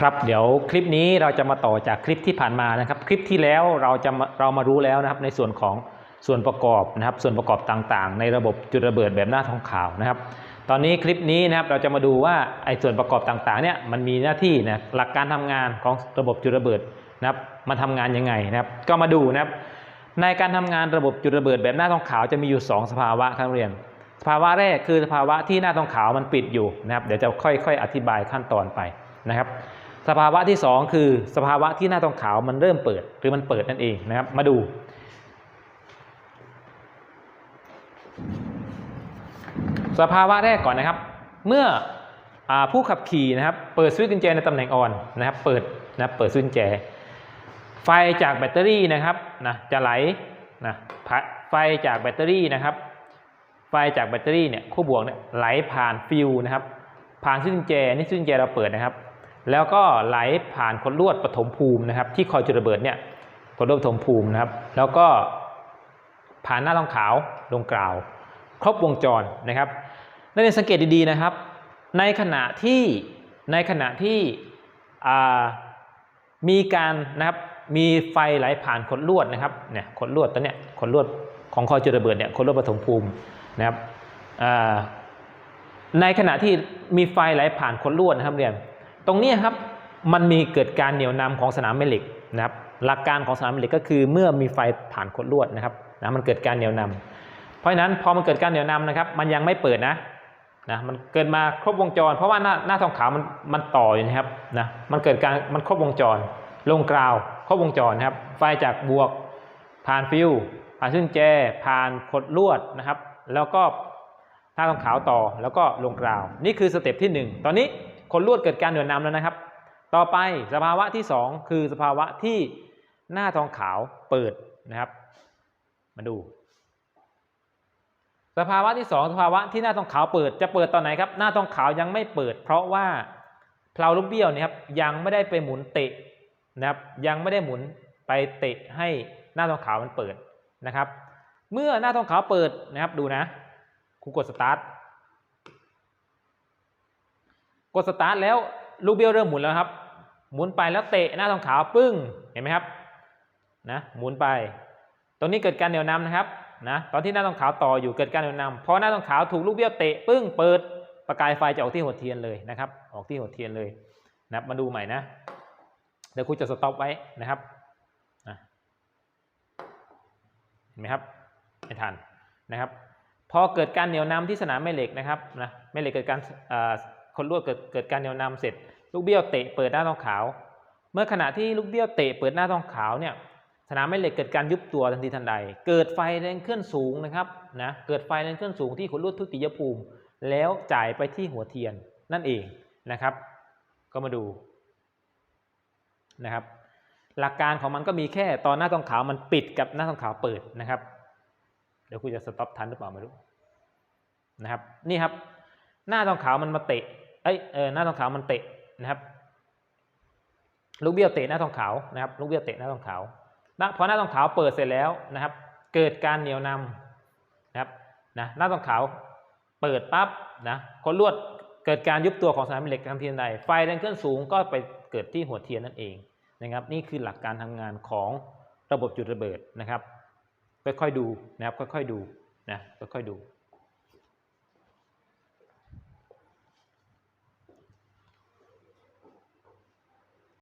ครับเดี๋ยวคลิปนี้เราจะมาต่อจากคลิปที่ผ่านมานะครับ คลิปที่แล้วเราจะเรามารู้แล้วนะครับในส่วนของส่วนประกอบนะครับ ส่วนประกอบต่างๆ ในระบบจุดระเบิดแบบหน้าทองขาวนะครับ ตอนนี้คลิปนี้นะครับเราจะมาดูว่าไอ้ส่วนประกอบต่างๆเนี่ยมันมีหน้าที่นะหลักการทำงานของระบบจุดระเบิดนะครับมันทำงานยังไงนะครับ ก็มาดูนะครับ ในการทำงานระบบจุดระเบิดแบบหน้าทองขาวจะมีอยู่ 2 สภาวะครับเรียนสภาวะแรกคือสภาวะที่หน้าทองขาวมันปิดอยู่นะครับ เดี๋ยวจะค่อยๆ อธิบายขั้นตอนไปนะครับ สภาวะที่ 2 คือสภาวะที่หน้าทองขาวมันเริ่มเปิดหรือมันเปิดนั่นเองนะครับ มาดู สภาวะแรกก่อนนะครับ เมื่ออผู้ขับขี่นะครับเปิดสวิตช์กุญแจในตำแหน่งออนนะครับเปิดนะเปิดสวิตช์กุญแจ ไฟจากแบตเตอรี่นะครับนะจะไหลนะพะไฟจากแบตเตอรี่นะครับ ไฟจากแบตเตอรี่เนี่ยคู่บวกเนี่ยไหลผ่านฟิวนะครับผ่านสวิตช์กุญแจนี่สวิตช์กุญแจเราเปิดนะครับ แล้วก็ไหลผ่านคนลวดปฐมภูมินะครับ ที่คอยจุดระเบิดเนี่ยคนลวดปฐมภูมินะครับ แล้วก็ผ่านหน้าทองขาวลงกล่าว ครบวงจรนะครับนักเรียนสังเกตดีๆนะครับ ในขณะที่ในขณะที่มีการนะครับมีไฟไหลผ่านขดลวดนะครับเนี่ยขดลวดตัวเนี้ยขดลวดของคอยจุดระเบิดเนี่ยขดลวดปฐมภูมินะครับในขณะที่มีไฟไหลผ่านขดลวดนะครับเรียน ตรงนี้ครับมันมีเกิดการเหนี่ยวนำของสนามแม่เหล็กนะครับหลักการของสนามแม่เหล็กก็คือเมื่อมีไฟผ่านขดลวดนะครับนะมันเกิดการเหนี่ยวนำเพราะฉะนั้นพอมันเกิดการเหนี่ยวนำนะครับมันยังไม่เปิดนะนะมันเกิดมาครบวงจร เพราะว่าหน้าหน้าทองขาวมันมันต่ออยู่นะครับนะมันเกิดการมันครบวงจร ลงกราวครบวงจรนะครับไฟจากบวกผ่านฟิวผ่านซึ่งแจผ่านขดลวดนะครับ แล้วก็หน้าทองขาวต่อแล้วก็ลงกราว นี่คือสเต็ปที่หนึ่งตอนนี้ ขดลวดเกิดการเหนี่ยวนำแล้วนะครับ ต่อไปสภาวะที่สองคือสภาวะที่หน้าทองขาวเปิดนะครับ มาดู สภาวะที่สองสภาวะที่หน้าทองขาวเปิดจะเปิดตอนไหนครับ หน้าทองขาวยังไม่เปิด เพราะว่าเพลาลูกเบี้ยวนี่ครับยังไม่ได้ไปหมุนเตะนะครับยังไม่ได้หมุนไปเตะให้หน้าทองขาวมันเปิดนะครับ เมื่อหน้าทองขาวเปิดนะครับดูนะครูกดสตาร์ท กดสตาร์ทแล้วลูกเบี้ยวเริ่มหมุนแล้วครับ หมุนไปแล้วเตะหน้าทองขาวปึ้งเห็นไหมครับนะหมุนไป ตรงนี้เกิดการเหนี่ยวนำนะครับนะตอนที่หน้าทองขาวต่ออยู่เกิดการเหนี่ยวนำพอหน้าทองขาวถูกลูกเบี้ยวเตะปึ้งเปิดประกายไฟจะออกที่หัวเทียนเลยนะครับ ออกที่หัวเทียนเลยนะมาดูใหม่นะเดี๋ยวครูจะสต็อปไว้นะครับนะเห็นไหมครับไม่ทันนะครับ พอเกิดการเหนี่ยวนำที่สนามแม่เหล็กนะครับนะแม่เหล็กเกิดการอ่า คนลวดเกิดเกิดการเนียวนำเสร็จ ลูกเบี้ยวเตะเปิดหน้าทองขาว เมื่อขณะที่ลูกเบี้ยวเตะเปิดหน้าทองขาวเนี่ยสนามแม่เหล็กเกิดการยุบตัวทันทีทันใด เกิดไฟแรงเคลื่อนสูงนะครับนะเกิดไฟแรงเคลื่อนสูงที่ขนลวดทุติยภูมิ แล้วจ่ายไปที่หัวเทียนนั่นเองนะครับ ก็มาดูนะครับ หลักการของมันก็มีแค่ตอนหน้าทองขาวมันปิดกับหน้าทองขาวเปิดนะครับ เดี๋ยวคุณจะสต็อปทันหรือเปล่าไม่รู้นะครับ นี่ครับ หน้าทองขาวมันมาเตะ เอ้ยเออหน้าทองขาวมันเตะนะครับ ลูกเบี้ยวเตะหน้าทองขาวนะครับ ลูกเบี้ยวเตะหน้าทองขาวนะพอหน้าทองขาวเปิดเสร็จแล้วนะครับ เกิดการเหนี่ยวนำนะครับนะหน้าทองขาวเปิดปั๊บนะคนลวดเกิดการยุบตัวของสนามเหล็กทันทีทันใดไฟแรงเคลื่อนสูงก็ไปเกิดที่หัวเทียนนั่นเองนะครับ นี่คือหลักการทำงานของระบบจุดระเบิดนะครับค่อยๆดูนะครับค่อยๆดูนะค่อยๆดู